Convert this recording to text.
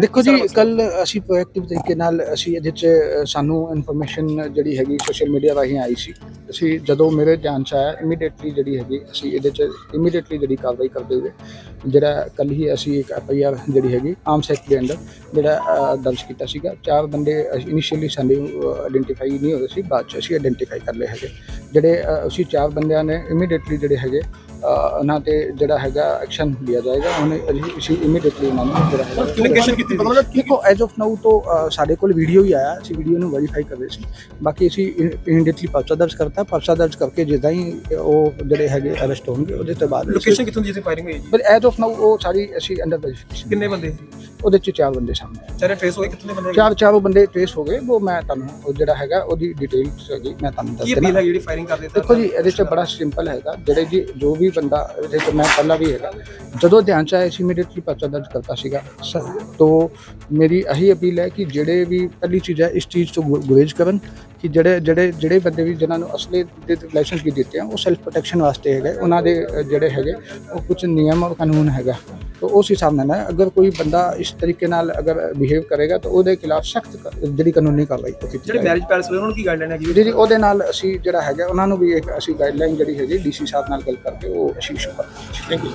ਦੇਖੋ ਜੀ ਕੱਲ ਅਸੀਂ ਪ੍ਰੋਐਕਟਿਵ ਤਰੀਕੇ ਨਾਲ ਅਸੀਂ ਇਹਦੇ 'ਚ ਸਾਨੂੰ ਇਨਫੋਰਮੇਸ਼ਨ ਜਿਹੜੀ ਹੈਗੀ ਸੋਸ਼ਲ ਮੀਡੀਆ ਰਾਹੀਂ ਆਈ ਸੀ। ਅਸੀਂ ਜਦੋਂ ਮੇਰੇ ਧਿਆਨ 'ਚ ਆਇਆ ਇਮੀਡੀਏਟਲੀ ਜਿਹੜੀ ਹੈਗੀ ਅਸੀਂ ਇਹਦੇ 'ਚ ਇਮੀਡੀਏਟਲੀ ਜਿਹੜੀ ਕਾਰਵਾਈ ਕਰਦੇ ਹੋਏ ਜਿਹੜਾ ਕੱਲ ਹੀ ਅਸੀਂ ਇੱਕ ਐਫ ਆਈ ਆਰ ਜਿਹੜੀ ਹੈਗੀ ਆਮ ਸੈਕਟ ਦੇ ਅੰਡਰ ਜਿਹੜਾ ਦਰਜ ਕੀਤਾ ਸੀਗਾ। ਚਾਰ ਬੰਦੇ ਇਨੀਸ਼ੀਅਲੀ ਸਾਨੂੰ ਆਇਡੈਂਟੀਫਾਈ ਨਹੀਂ ਹੋ ਰਹੇ ਸੀ ਬਾਅਦ 'ਚ ਅਸੀਂ ਆਇਡੈਂਟੀਫਾਈ ਕਰ ਲਏ ਹੈਗੇ। ਜਿਹੜੇ ਅਸੀਂ ਚਾਰ ਬੰਦਿਆਂ ਨੇ ਇਮੀਡੀਏਟਲੀ ਜਿਹੜੇ ਹੈਗੇ ਉਹਨਾਂ ਤੇ ਜਿਹੜਾ ਹੈਗਾ ਐਕਸ਼ਨ ਲਿਆ ਜਾਏਗਾ ਉਹਨੇ ਅਸੀਂ ਇਮੀਡੀਏਟਲੀ ਉਹਨਾਂ ਨੂੰ ਜਿਹੜਾ Communication ਕੀਤੀ ਪਤਾ ਲੱਗਾ ਦੇਖੋ ਐਜ਼ ਆਫ ਨਾਊ ਤੋਂ ਸਾਡੇ ਕੋਲ ਵੀਡੀਓ ਹੀ ਆਇਆ ਅਸੀਂ ਵੀਡੀਓ ਨੂੰ ਵੈਰੀਫਾਈ ਕਰ ਰਹੇ ਸੀ। ਬਾਕੀ ਅਸੀਂ ਇਮੀਡੀਏਟਲੀ ਪਰਚਾ ਦਰਜ ਕਰਤਾ ਪਰਚਾ ਦਰਜ ਕਰਕੇ ਜਿੱਦਾਂ ਹੀ ਉਹ ਜਿਹੜੇ ਹੈਗੇ ਅਰੈਸਟ ਹੋਣਗੇ ਉਹਦੇ ਤੋਂ ਬਾਅਦ ਲੋਕੇਸ਼ਨ ਕਿੱਥੋਂ ਦੀ ਜਿੱਥੇ ਫਾਇਰਿੰਗ ਹੋਈ ਜੀ? ਬਟ ਐਜ਼ ਆਫ ਨਾਊ ਉਹ ਸਾਰੀ ਅਸੀਂ ਅੰਡਰ ਵੈਰੀਫਿਕੇਸ਼ਨ ਕਿੰਨੇ ਬੰਦੇ ਉਹਦੇ ਚ ਚਾਰ ਬੰਦੇ ਸਾਹਮਣੇ। ਚਾਰੇ ਟ੍ਰੇਸ ਹੋਏ ਦੇ ਬੰਦੇ? ਚਾਰ ਚਾਰੋਂ ਬੰਦੇ ਟ੍ਰੇਸ ਹੋ ਗਏ ਉਹ ਮੈਂ ਤੁਹਾਨੂੰ ਉਹ ਜਿਹੜਾ ਹੈਗਾ ਉਹਦੀ ਡਿਟੇਲਸ ਹੈਗੀ ਮੈਂ ਤੁਹਾਨੂੰ ਦੱਸ ਕੀ ਦੇਣਾ ਅਪੀਲ ਹੈ ਜਿਹੜੀ ਫਾਇਰਿੰਗ ਕਰ ਦਿੱਤਾ ਦੇਖੋ ਜੀ ਇਹਦੇ ਚ ਬੜਾ ਸਿੰਪਲ ਹੈਗਾ ਜਿਹੜੇ ਜੀ ਜੋ ਵੀ ਬੰਦਾ ਇਹਦੇ ਚ ਮੈਂ ਪਹਿਲਾਂ ਵੀ ਹੈਗਾ ਜਦੋਂ ਧਿਆਨ ਚ ਆਇਆ ਸੀ ਇਮੀਡੀਏਟਲੀ ਪਰਚਾ ਦਰਜ ਕਰਤਾ ਸੀਗਾ। ਤੋ ਮੇਰੀ ਇਹੀ ਅਪੀਲ ਹੈ ਕਿ ਜਿਹੜੇ ਵੀ ਪਹਿਲੀ ਚੀਜ਼ ਹੈ ਇਸ ਚੀਜ਼ ਤੋਂ ਗੁਰੇਜ਼ ਕਰਨ ਕਿ ਜਿਹੜੇ ਜਿਹੜੇ ਜਿਹੜੇ ਬੰਦੇ ਵੀ ਜਿਨ੍ਹਾਂ ਨੂੰ ਅਸਲੇ ਦੇ ਲਾਇਸੈਂਸ ਵੀ ਦਿੱਤੇ ਆ ਉਹ ਸੈਲਫ ਪ੍ਰੋਟੈਕਸ਼ਨ ਵਾਸਤੇ ਹੈਗੇ ਉਹਨਾਂ ਦੇ ਜਿਹੜੇ ਹੈਗੇ ਉਹ ਕੁਝ ਨਿਯਮ ਔਰ ਕਾਨੂੰਨ ਹੈਗਾ। ਤੋ ਉਸ ਹਿਸਾਬ ਨਾਲ ਨਾ ਅਗਰ ਕੋਈ ਬੰਦਾ ਇਸ ਤਰੀਕੇ ਨਾਲ ਅਗਰ ਬਿਹੇਵ ਕਰੇਗਾ ਤਾਂ ਉਹਦੇ ਖਿਲਾਫ ਸਖਤ ਜਿਹੜੀ ਕਾਨੂੰਨੀ ਕਾਰਵਾਈ ਕੀਤੀ ਜਿਹੜੇ ਮੈਰਿਜ ਪੈਲਸ ਵਾਲੇ ਉਹਨਾਂ ਨੂੰ ਕੀ ਗਾਈਡਲਾਈਨ ਹੈਗੀ? ਜੀ ਜੀ ਉਹਦੇ ਨਾਲ ਅਸੀਂ ਜਿਹੜਾ ਹੈਗਾ ਉਹਨਾਂ ਨੂੰ ਵੀ ਇੱਕ ਅਸੀਂ ਗਾਈਡਲਾਈਨ ਜਿਹੜੀ ਹੈਗੀ ਡੀਸੀ ਸਾਹਿਬ ਨਾਲ ਗੱਲ ਕਰਕੇ ਉਹ ਅਸੀਂ ਇਸ਼ੂ ਕਰਾਂਗੇ ਥੈਂਕ ਯੂ